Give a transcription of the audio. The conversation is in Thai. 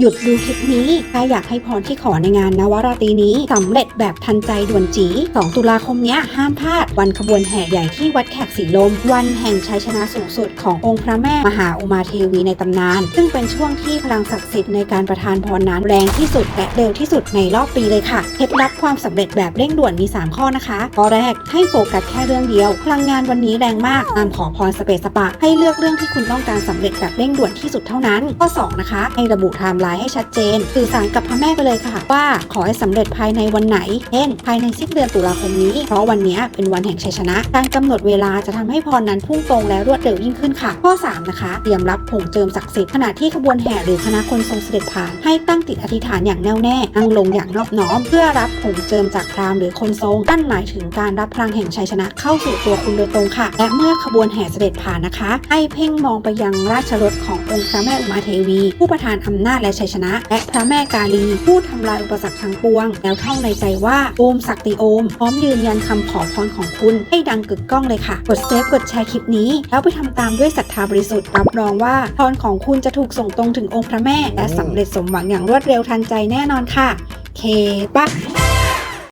หยุดดูคลิปนี้ถ้าอยากให้พรที่ขอในงานนวราตรีนี้สำเร็จแบบทันใจด่วนจี 2 ตุลาคมนี้ห้ามพลาด วันขบวนแห่ใหญ่ที่วัดแขกสีลม วันแห่งชัยชนะสูงสุดขององค์พระแม่มหาอุมาเทวีในตำนาน ซึ่งเป็นช่วงที่พลังศักดิ์สิทธิ์ในการประทานพรนั้นแรงที่สุดและเร็วที่สุดในรอบปีเลยค่ะเคล็ดลับความสำเร็จแบบเร่งด่วนมี 3 ข้อนะคะข้อแรกให้โฟกัสแค่เรื่องเดียว พลังงานวันนี้แรงมากตามขอพรสเปซสปะ ให้เลือกเรื่องที่คุณต้องการสำเร็จแบบเร่งด่วนที่สุดเท่านั้นข้อ2นะคะให้ระบุไทม์ไลน์ให้ชัดเจน สื่อสารกับพระแม่ไปเลยค่ะ ว่าขอให้สำเร็จภายในวันไหนเช่นภายในสิ้นเดือนตุลาคมนี้ เพราะวันนี้เป็นวันแห่งชัยชนะ การกำหนดเวลาจะทำให้พรนั้นพุ่งตรงและรวดเร็วยิ่งขึ้นค่ะ ข้อ 3 นะคะ เตรียมรับผงเจิมศักดิ์สิทธิ์ขณะที่ขบวนแห่หรือคณะคนทรงเสด็จผ่าน ให้ตั้งจิตอธิษฐานอย่างแน่วแน่นั่งลงอย่างนอบน้อม เพื่อรับผงเจิมจากพราหมณ์หรือคนทรงนั่นหมายถึงการรับพลังแห่งชัยชนะเข้าสู่ตัวคุณโดยตรงค่ะ และเมื่อขบวนแห่เสด็จผ่านนะคะ ให้เพ่งมองไปยังราชรถขององค์พระแม่อุมาเทวี ผู้ประทานอำนาจและชัยชนะ และพระแม่กาลี ผู้ทำลายอุปสรรคทั้งปวง แล้วท่องในใจว่าโอมศักติโอม พร้อมยืนยันคำขอพรของคุณ ให้ดังกึกก้องเลยค่ะ กดเซฟกดแชร์คลิปนี้ แล้วไปทำตามด้วยศรัทธาบริสุทธิ์รับรองว่าพรของคุณจะถูกส่งตรงถึงองค์พระแม่ และสำเร็จสมหวังอย่างรวดเร็วทันใจแน่นอนค่ะ เคปะ